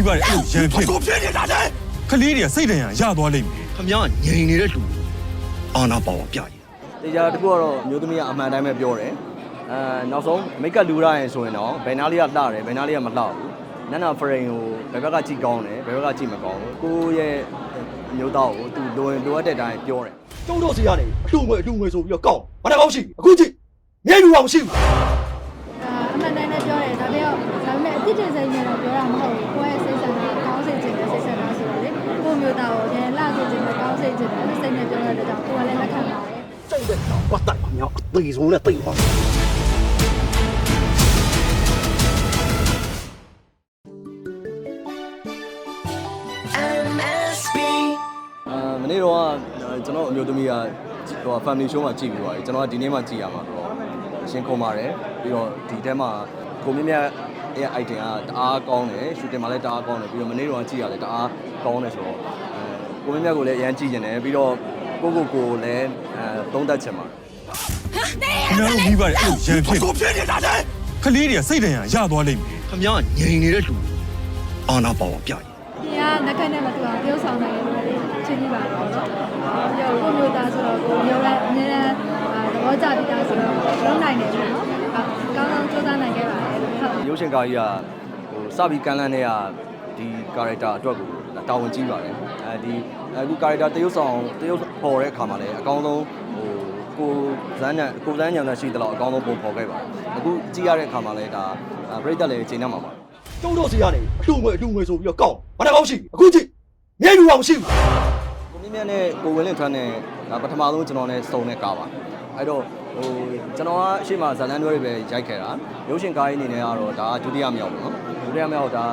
မိပါတယ်အဲ့လိုရန်ဖြစ်ကိုဖြစ်နေတာလေကလေးတွေကစိတ်ဒဏ်ရာရသွားလိမ့်မယ်ခမရငြိမ်နေတဲ့လူအာနာပါဝါပြရင်တရားတစ်ခုကတော့အမျိုးသမီးကအမှန်တိုင်းပဲပြောတယ်အဲနောက်ဆုံးမိတ်ကပ်လူရရင်ဆိုရင်တော့ဘယ်နာလေးကလှတယ်ဘယ်နာလေးကမလှဘူးနန္နာဖရင်ကိုဘယ်ဘက်ကကြည့်ကောင်းတယ်ဘယ်ဘက်ကကြည့်မကောင်းဘူးကိုယ့်ရဲ့အမျိုးသားကိုသူလိုရင်လိုအပ်တဲ့အတိုင်းပြောတယ်ကျုံတော့စီကနေအလူငွေအလူငွေဆိုပြီးတော့ကောက်ဘာတကောက်ရှိအခုကြည့်ငြိမ်လူအောင်ရှိဘူး စ်စ်တင်စိတ်နဲ့တော့ပြောတာမဟုတ်ဘူးကိုယ့်ရဲ့စိတ်ဆန္ဒကောင်းစိတ်ခြင်းနဲ့စိတ်ဆန္ဒဆိုတော့လေကိုယ့်မျိုးသားကိုလည်းလှစေခြင်းနဲ့ကောင်းစိတ်ခြင်းနဲ့စိတ်နဲ့ပြောရတဲ့ကြောင့်ကိုယ်ကလည်းလက်ခံပါတယ်စိတ်သက်တော့ကွာတိုက်ပါမြောက်အသေးဆုံးနဲ့တိတ်သွားအာမနေ့တော့ကကျွန်တော်အမျိုးသမီးကဟို family show မှာကြည့်ပြီးသွားပြီကျွန်တော်ကဒီနေ့မှကြည့်ရမှာဆိုတော့အရှင်ခုံပါတယ်ပြီးတော့ဒီထဲမှာကိုမြင့်မြတ် ရဲ့ item ကတအားကောင်းတယ် shooting မှာလည်းတအားကောင်းတယ်ပြီးတော့မနေ့တော့ကြည့်ရတယ်တအားကောင်းတယ်ဆိုတော့အဲကိုမြင့်မြတ်ကိုလည်းအရန်ကြည့်ကျင်တယ်ပြီးတော့ကိုကိုကိုလည်းအဲသုံးသက်ချင်ပါတယ်ကျွန်တော်မိပါတယ်အဲ့လိုရန်ဖြစ်ကိုဖြစ်နေတာလေကလေးတွေကစိတ်ဒဏ်ရာရသွားလိမ့်မယ်ခမရငြိမ်နေတဲ့လူအာနာပါဝါပြရင်ဒီကလက်ခတ်နဲ့မတူအောင်ပြုဆောင်နိုင်တယ်လို့လည်းချင်းပြီးပါတယ်ပေါ့နော်။ပြီးတော့ကိုယ့်မျိုးသားဆိုတော့ကိုယ်မျိုးလည်းအများနဲ့သဘောကျပြီးသားဆိုတော့လုံးနိုင်တယ်ပေါ့နော်။ကောင်းကောင်းစူးစမ်းနိုင်ခဲ့ပါတယ်လို့ဟုတ် ရုပ်ရှင်ကာကြီးကဟိုစပြီးကန်လန်းတဲ့ကဒီ character အတွက်ကိုတာဝန်ကြီးပါတယ်အဲဒီအခု character တရုပ်ဆောင်တရုပ်ပေါ်တဲ့အခါမှာလည်းအကောင်းဆုံးဟိုကိုဇန်းညံကိုဇန်းညံတဲ့ရှိသလောက်အကောင်းဆုံးပုံပေါ်ခဲ့ပါတယ်အခုကြည့်ရတဲ့အခါမှာလည်းဒါပြိတ္တလည်းချိန်နေမှာပါကျုံတော့စီကနေအလူငွေအလူငွေဆိုပြီးတော့ကောက်ဘာတကောက်ရှိအခုကြည့်ငြိမ်လူအောင်ရှိဘူးကိုမြင့်မြတ်နဲ့ကိုဝင်းလင်းထွန်းနဲ့ဒါပထမဆုံးကျွန်တော်နဲ့စုံတဲ့ကားပါ အဲ့တော့ဟိုကျွန်တော်ကအရှိမဇာလန်တွဲတွေပဲရိုက်ခဲ့တာရုပ်ရှင်ကားကြီးအနေနဲ့ကတော့ဒါဒုတိယမြောက်ပေါ့နော်ဒုတိယမြောက်ဒါ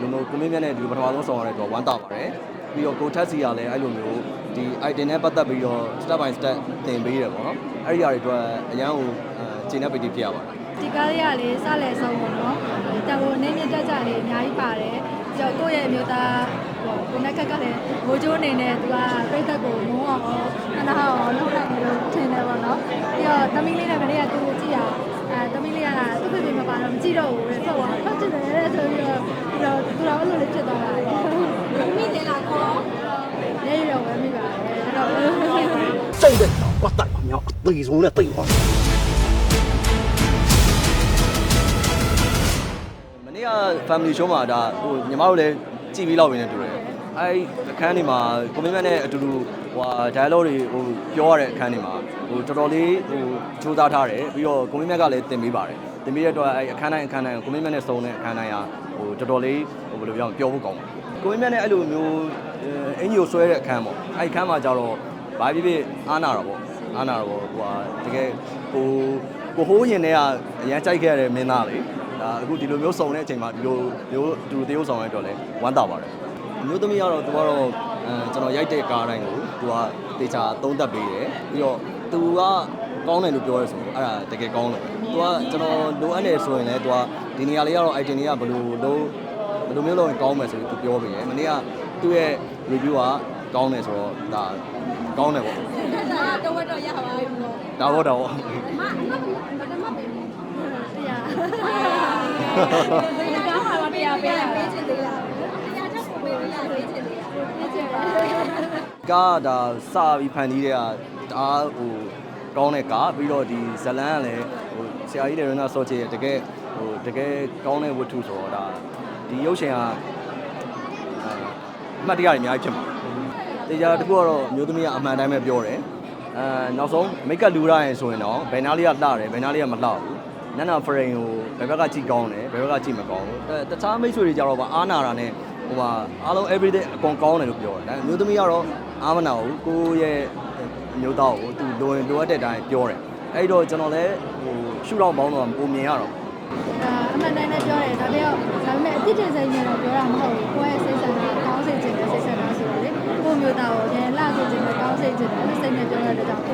လူမျိုးကိုမြင့်မြတ်နဲ့ဒီလိုပထမဆုံးစုံရတဲ့တော့ဝမ်းသာပါတယ်ပြီးတော့ကိုထက်စီကလည်းအဲ့လိုမျိုးဒီ item နဲ့ပတ်သက်ပြီးတော့ step by step သင်ပေးတယ်ပေါ့နော်အဲ့ဒီအရာတွေအတွက်အရန်ကိုအဲချိန်နေပိတ်ဖြစ်ရပါတယ်ဒီကားလေးကလေစလဲဆုံးပေါ့နော်။တန်ဖိုးအနေနဲ့တက်ကြလေးအများကြီးပါတယ်။ ပြီးတော့ကိုယ့်ရဲ့အမျိုးသားဟိုကိုနဲ့ကက်ကလည်းဘိုးကျိုးအနေနဲ့သူကပြိသက်ကိုမုန်းအောင်အနာအောင်လုပ်နိုင်တယ်လို့ထင်တယ်ပေါ့နော်။ပြီးတော့သမီးလေးနဲ့မနေ့ကသူ့ကိုကြည့်ရအဲသမီးလေးကသူ့ပြပြမပါတော့မကြည့်တော့ဘူးလေထွက်သွားဖတ်ကြည့်တယ်တဲ့ဆိုပြီးတော့ပြီးတော့သူတော်အဲ့လိုလေးဖြစ်သွားတာလေ။မိတယ်လားခေါ်။ရေရောဝဲမိပါတယ်။အဲ့တော့စိတ်သက်တော့ကွာတိုက်ပါမြောက်အသေးဆုံးနဲ့တိတ်သွား က family show မှာဒါဟိုညီမတို့လည်းကြည့်ပြီးလောက်ရင်းနေတူတယ်အဲ့အခန်းတွေမှာကိုမင်းမနဲ့အတူတူဟို dialogue တွေဟိုပြောရတဲ့အခန်းတွေမှာဟိုတော်တော်လေးဟိုစူးစမ်းထားတယ်ပြီးတော့ကိုမင်းမကလည်းတင်ပေးပါတယ်တင်ပေးတဲ့အတွက်အဲ့အခန်းတိုင်းအခန်းတိုင်းကိုမင်းမနဲ့စုံတဲ့အခန်းတိုင်းဟာဟိုတော်တော်လေးဟိုဘယ်လိုပြောပြောဖို့ကောင်းတယ်ကိုမင်းမနဲ့အဲ့လိုမျိုးအင်ဂျီကိုဆွဲတဲ့အခန်းပေါ့အဲ့အခန်းမှာကျတော့ဘာဖြစ်ဖြစ်အားနာတော့ပေါ့အားနာတော့ပေါ့ဟိုဟာတကယ်ကိုကိုဟိုးရင်တွေကအရန်ကြိုက်ခဲ့ရတဲ့မင်းသားလေ ဒါအခုဒီလိုမျိုးစုံတဲ့အချိန်မှာဒီလိုမျိုးသူတရုပ်ဆောင်ရတဲ့အတွက်လည်းဝမ်းသာပါတယ်အမျိုးသမီးကတော့သူကတော့အဲကျွန်တော်ရိုက်တဲ့ကားတိုင်းကိုသူကတေချာသုံးသပ်ပေးတယ်ပြီးတော့သူကကောင်းတယ်လို့ပြောရဲဆိုတော့အဲ့ဒါတကယ်ကောင်းတယ်သူကကျွန်တော်လိုအပ်နေဆိုရင်လည်းသူကဒီနေရာလေးကတော့ item တွေကဘယ်လိုလုံးဘယ်လိုမျိုးလုပ်ရင်ကောင်းမယ်ဆိုပြီးသူပြောပေးတယ်မနေ့ကသူ့ရဲ့ review ကကောင်းတယ်ဆိုတော့ဒါကောင်းတယ်ပေါ့တော့ဝတ်တော့ရပါပြီပေါ့ဒါပေါ့ဒါပေါ့မမမမမပေးတရား ကောင်းပါတော့တရားပေးတာပေးချင်သေးလားတရားချက်ကိုပေးရပေးချင်သေးလားပေးချင်ပါကားဒါစပြီးဖန်တီးတဲ့ကတအားဟိုကောင်းတဲ့ကားပြီးတော့ဒီဇလန်ကလည်းဟိုဆရာကြီးလေရနာစောချေတကယ်ဟိုတကယ်ကောင်းတဲ့ဝတ္ထုဆိုတော့ဒါဒီရုပ်ရှင်ကအမှတ်တရတွေအများကြီးဖြစ်မှာတေချာတကူကတော့အမျိုးသမီးကအမှန်တိုင်းပဲပြောတယ်အဲနောက်ဆုံးမိတ်ကပ်လူရရင်ဆိုရင်တော့ဘယ်နာလေးကလှတယ်ဘယ်နာလေးကမလှဘူး နန္နာဖရင်ကိုဘယ်ဘက်ကကြည့်ကောင်းတယ်ဘယ်ဘက်ကကြည့်မကောင်းဘူးအဲတခြားမိတ်ဆွေတွေကြတော့ဗာအားနာတာနဲ့ဟိုဟာအားလုံး everyday အကုန်ကောင်းတယ်လို့ပြောတယ်ဒါအမျိုးသမီးကတော့အားမနာဘူးကိုယ့်ရဲ့အမျိုးသားကိုသူလိုရင်လိုအပ်တဲ့အတိုင်းပြောတယ်အဲ့တော့ကျွန်တော်လည်းဟိုရှုထောင့်ပေါင်းတော့ပုံမြင်ရတော့အာအမှန်တမ်းနဲ့ပြောတယ်ဒါပေမဲ့ဒါပေမဲ့အစ်စ်တင်စိတ်နဲ့တော့ပြောတာမဟုတ်ဘူးကိုယ့်ရဲ့စိတ်ဆန္ဒကောင်းစိတ်ခြင်းနဲ့စိတ်ဆန္ဒဆိုတော့လေကိုယ့်မျိုးသားကိုလည်းလှစေခြင်းနဲ့ကောင်းစိတ်ခြင်းနဲ့စိတ်နဲ့ပြောရတဲ့ကြောင့်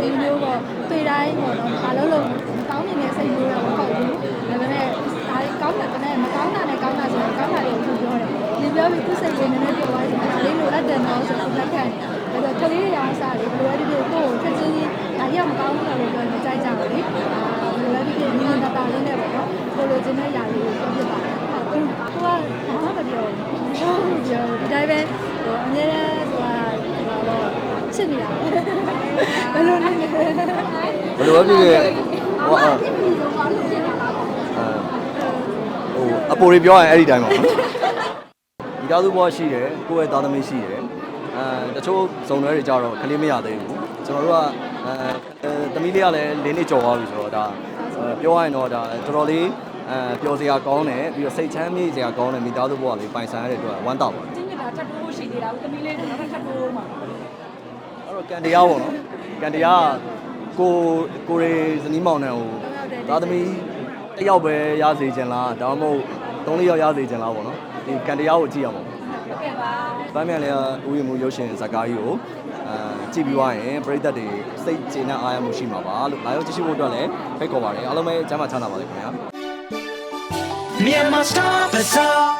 ဒီမျိုးပေါ့တွေ့တိုင်းပေါ့နော်ဘာလို့လို့ကောင်းနေတဲ့စိတ်မျိုးတော့မဟုတ်ဘူးဒါပေမဲ့ဒါကောင်းတာနဲ့မကောင်းတာနဲ့ကောင်းတာဆိုရင်ကောင်းတာတွေကိုပြောတယ်ဒီပြောပြီးသူစိတ်လေးနည်းနည်းပြောသွားရင်ဒါလေးလိုအပ်တယ်နော်ဆိုတော့လက်ခံတယ်အဲ့တော့ကလေးတွေအားစားလေးဘယ်လိုလဲဒီကိုကိုယ်ချက်ချင်းကြီးဒါရမကောင်းဘူးလို့ပြောနေကြကြတယ်လေအာဘယ်လိုလဲဒီကိုညီမတာတာလေးနဲ့ပေါ့နော်ကိုလိုချင်တဲ့ຢာလေးကိုပြောပြပါတယ်ဟုတ်ကိုကပြောဘူးဒီတိုင်းပဲဟိုအများနဲ့ဟိုဟာတော့ချစ်နေတာ ဘယ်လိုလဲဘယ်လိုပဲဖြစ်ဖြစ်ဟိုအာဟိုအပေါ်တွေပြောရရင်အဲ့ဒီတိုင်းပါဘူးမိသားစုဘဝရှိတယ်ကိုယ့်ရဲ့သားသမီးရှိတယ်အဲတချို့ဇုံတွေတွေကြတော့ကလေးမရသေးဘူးကျွန်တော်တို့ကအဲသမီးလေးကလည်း၄နှစ်ကျော်သွားပြီဆိုတော့ဒါပြောရရင်တော့ဒါတော်တော်လေးအဲပျော်စရာကောင်းတယ်ပြီးတော့စိတ်ချမ်းမြေ့စရာကောင်းတယ်မိသားစုဘဝလေးပိုင်ဆိုင်ရတဲ့အတွက်ဝမ်းတောက်ပါတယ်တင်းမြတာချက်တိုးရှိသေးတာဦးသမီးလေးကတော့ချက်တိုးမှာအဲ့ တော့ကန်တရားပေါ့နော်ကန်တရားကကိုကိုရေဇနီးမောင်နှံကိုသားသမီးတစ်ယောက်ပဲရစေချင်လားဒါမှမဟုတ်သုံးလေးယောက်ရစေချင်လားပေါ့နော်ဒီကန်တရားကိုကြည့်ရမှာပေါ့ဟုတ်ကဲ့ပါ။ပန်းမြန်လေးကဦးရင်မှုရုပ်ရှင်ဇာတ်ကားကြီးကိုအဲကြည့်ပြီးသွားရင်ပရိသတ်တွေစိတ်ကျေနပ်အားရမှုရှိမှာပါလို့လာရောက်ကြည့်ရှုဖို့အတွက်လည်းဖိတ်ခေါ်ပါတယ်အားလုံးပဲကျမ်းမာချမ်းသာပါစေခင်ဗျာ။ Myanmar Star Bazaar